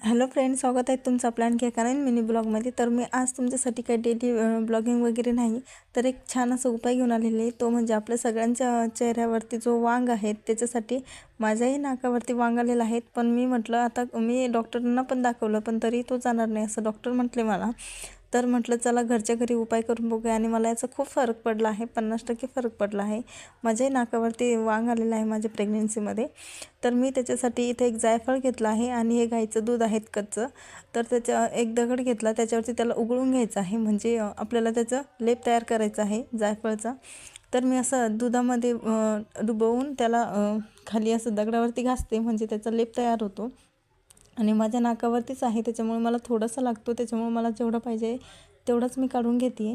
Hello friend स्वागत आहे तुमचं आपल्या आणखी एका नवीन मिनी ब्लॉगमध्ये तर मी आज तुमच्यासाठी काही डेली ब्लॉगिंग वगैरे नाही तर एक छान असा उपाय घेऊन आलेले आहे. तो म्हणजे आपल्या सगळ्यांच्या चेहऱ्यावरती जो वांग आहे त्याच्यासाठी माझ्याही नाकावरती वांगालेलं आहेत. पण मी म्हटलं आता मी डॉक्टरांना पण दाखवलं पण तरी तो जाणार नाही असं डॉक्टर म्हटले मला. तर म्हटलं चला घरच्या घरी उपाय करून बघूया. आणि मला याचा खूप फरक पडला आहे पन्नास टक्के फरक पडला आहे. माझ्याही नाकावरती वांग आलेलं आहे माझ्या प्रेग्नेन्सीमध्ये तर मी त्याच्यासाठी इथे एक जायफळ घेतलं आहे आणि हे गाईचं दूध आहे कच्चं. तर त्याच्या एक दगड घेतला त्याच्यावरती त्याला उघळून घ्यायचं आहे. म्हणजे आपल्याला त्याचं लेप तयार करायचं आहे जायफळचा. तर मी असं दुधामध्ये डुबवून त्याला खाली असं दगडावरती घासते म्हणजे त्याचा लेप तयार होतो. आणि माझ्या नाकावरतीच आहे त्याच्यामुळे मला थोडासा लागतो त्याच्यामुळे मला जेवढं पाहिजे तेवढंच मी काढून घेते.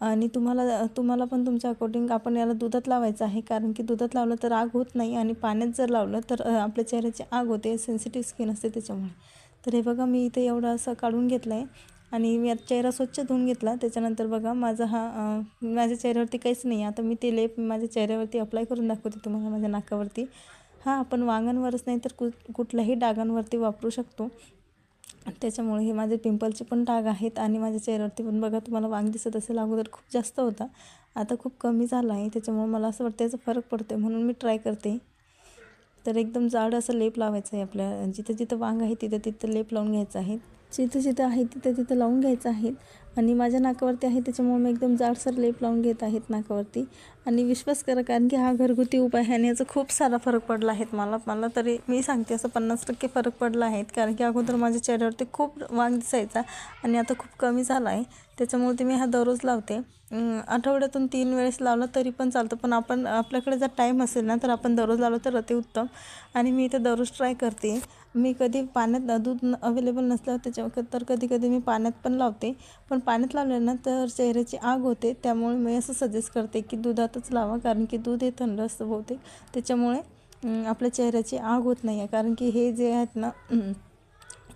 आणि तुम्हाला तुम्हाला पण तुमच्या अकॉर्डिंग आपण याला दुधात लावायचं आहे कारण की दुधात लावलं तर आग होत नाही आणि पाण्यात जर लावलं तर आपल्या चेहऱ्याची आग होते सेन्सिटिव्ह स्किन असते त्याच्यामुळे. तर हे बघा मी इथे एवढं असं काढून घेतलं आहे आणि मी आता चेहरा स्वच्छ धुवून घेतला. त्याच्यानंतर बघा माझा हा माझ्या चेहऱ्यावरती काहीच नाही. आता मी ते लेप माझ्या चेहऱ्यावरती अप्लाय करून दाखवते तुम्हाला माझ्या नाकावरती. हा आपण वांगांवरच नाही तर कु कुठल्याही डागांवरती वापरू शकतो. त्याच्यामुळे हे माझे पिंपलचे पण डाग आहेत आणि माझ्या चेहऱ्यावरती पण बघा तुम्हाला वांग दिसत असेल. अगोदर खूप जास्त होता. आता खूप कमी झाला आहे. त्याच्यामुळे मला असं वाटतं याचा फरक पडतो म्हणून मी ट्राय करते. तर एकदम जाड असं लेप लावायचं आहे आपल्या जिथं जिथं वांग आहे तिथं तिथं लेप लावून घ्यायचं आहे. जिथं जिथं आहे तिथं तिथं लावून घ्यायचं आहे आणि माझ्या नाकावरती आहे त्याच्यामुळे मी एकदम जाडसर लेप लावून घेत आहेत नाकावरती. आणि विश्वास करा कारण की हा घरगुती उपाय आहे आणि याचा खूप सारा फरक पडला आहे. मला मला तरी मी सांगते असं पन्नास टक्के फरक पडला आहे. कारण की अगोदर माझ्या चेहऱ्यावरती खूप वांग दिसायचा आणि आता खूप कमी झाला आहे. त्याच्यामुळे ते मी हा दररोज लावते. आठवड्यातून तीन वेळेस लावलं तरी पण चालतं. पण आपण आपल्याकडे जर टाईम असेल ना तर आपण दररोज लावलं तर अतिउत्तम. आणि मी इथे दररोज ट्राय करते. मी कधी पाण्यात दूध अवेलेबल नसल्यावर त्याच्या तर कधी कधी मी पाण्यात पण लावते. पण पाण्यात लावलं ना तर चेहऱ्याची आग होते. त्यामुळे मी असं सजेस्ट करते की दुधातच लावा कारण की दूध हे थंड असतं बहुतेक. त्याच्यामुळे आपल्या चेहऱ्याची आग होत नाही आहे कारण की हे जे आहेत ना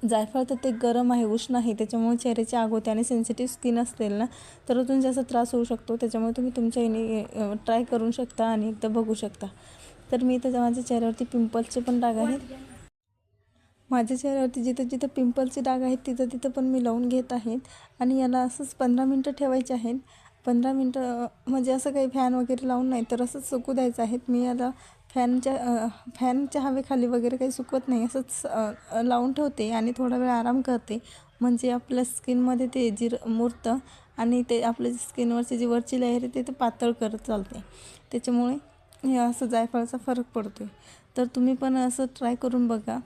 जायफळ तर ते गरम आहे उष्ण आहे. त्याच्यामुळे चेहऱ्याची आग होते आणि सेन्सिटिव्ह स्किन असेल ना तर अजून जास्त त्रास होऊ शकतो. त्याच्यामुळे तुम्ही तुमच्या याने ट्राय करू शकता आणि एकदा बघू शकता. तर मी इथं माझ्या चेहऱ्यावरती पिंपल्सचे पण डाग आहेत. माझ्या चेहऱ्यावरती जिथं जिथं पिंपलचे डाग आहेत तिथं तिथं पण मी लावून घेत आहेत. आणि याला असंच पंधरा मिनटं ठेवायचे आहेत. पंधरा मिनटं म्हणजे असं काही फॅन वगैरे लावून नाही तर असंच सुकू द्यायचं आहेत. मी याला फॅनच्या फॅनच्या हवेखाली वगैरे काही सुकवत नाही असंच लावून ठेवते आणि थोडा वेळ आराम करते. म्हणजे आपल्या स्किनमध्ये ते जिर मुरतं आणि ते आपल्या स्किनवरची जी वरची लेअर आहे ते ते पातळ करत चालते. त्याच्यामुळे हे असं जायफळाचा फरक पडतो आहे तर तुम्ही पण असं ट्राय करून बघा.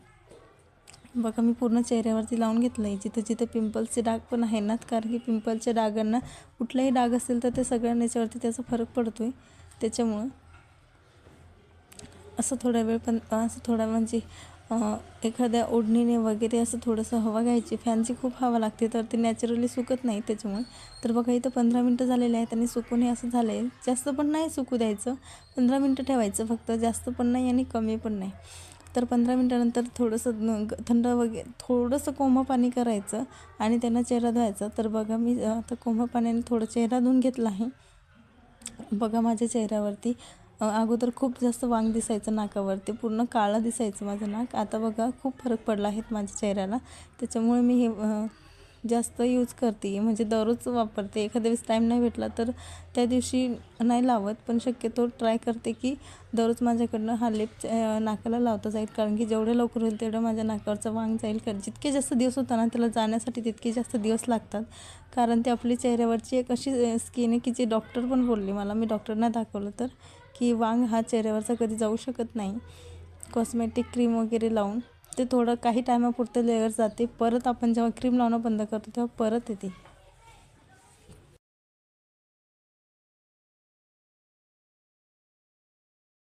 बघा मी पूर्ण चेहऱ्यावरती लावून घेतलं आहे जिथं जिथं पिंपल्सचे डाग पण आहे ना कारण की पिंपलच्या डागांना कुठलाही डाग असेल तर ते सगळ्यांना याच्यावरती त्याचा फरक पडतो आहे त्याच्यामुळं असं थोडा वेळ पण असं थोडा म्हणजे एखाद्या ओढणीने वगैरे असं थोडंसं हवा घ्यायची. फॅनची खूप हवा लागते तर ते नॅचरली सुकत नाही त्याच्यामुळे. तर बघा इथं पंधरा मिनटं झालेले आहेत आणि सुकून हे असं झालं आहे जास्त पण नाही सुकू द्यायचं पंधरा मिनटं ठेवायचं फक्त. जास्त पण नाही आणि कमी पण नाही. तर पंधरा मिनटानंतर थोडंसं थंड वगैरे थोडंसं कोमं पाणी करायचं आणि त्यांना चेहरा धुवायचा. तर बघा मी आता कोमं पाण्याने थोडं चेहरा धुवून घेतला आहे. बघा माझ्या चेहऱ्यावरती. अगोदर खूप जास्त वांग दिसायचं नाकावरती. पूर्ण काळं दिसायचं माझं नाक. आता बघा खूप फरक पडला आहे माझ्या चेहऱ्याला. त्याच्यामुळे मी हे जास्त यूज करते. म्हणजे दररोज वापरते. एखाद्या वेळेस टाईम नाही भेटला तर त्या दिवशी नाही लावत. पण शक्यतो ट्राय करते की दररोज माझ्याकडनं हा लेप नाकाला लावता जाईल. कारण की जेवढं लवकर होईल तेवढं माझ्या नाकावरचं वांग जाईल. कारण जितके जास्त दिवस होता ना त्याला जाण्यासाठी तितके जास्त दिवस लागतात. कारण ते आपली चेहऱ्यावरची एक अशी स्किन आहे की जे डॉक्टर पण बोलले मला. मी डॉक्टरना दाखवलं तर की वांग हा चेहऱ्यावरचा कधी जाऊ शकत नाही. कॉस्मेटिक क्रीम वगैरे लावून. ते थोडं काही टायमापुरतं लेअर जाते. परत आपण जेव्हा क्रीम लावणं बंद करतो तेव्हा परत येते.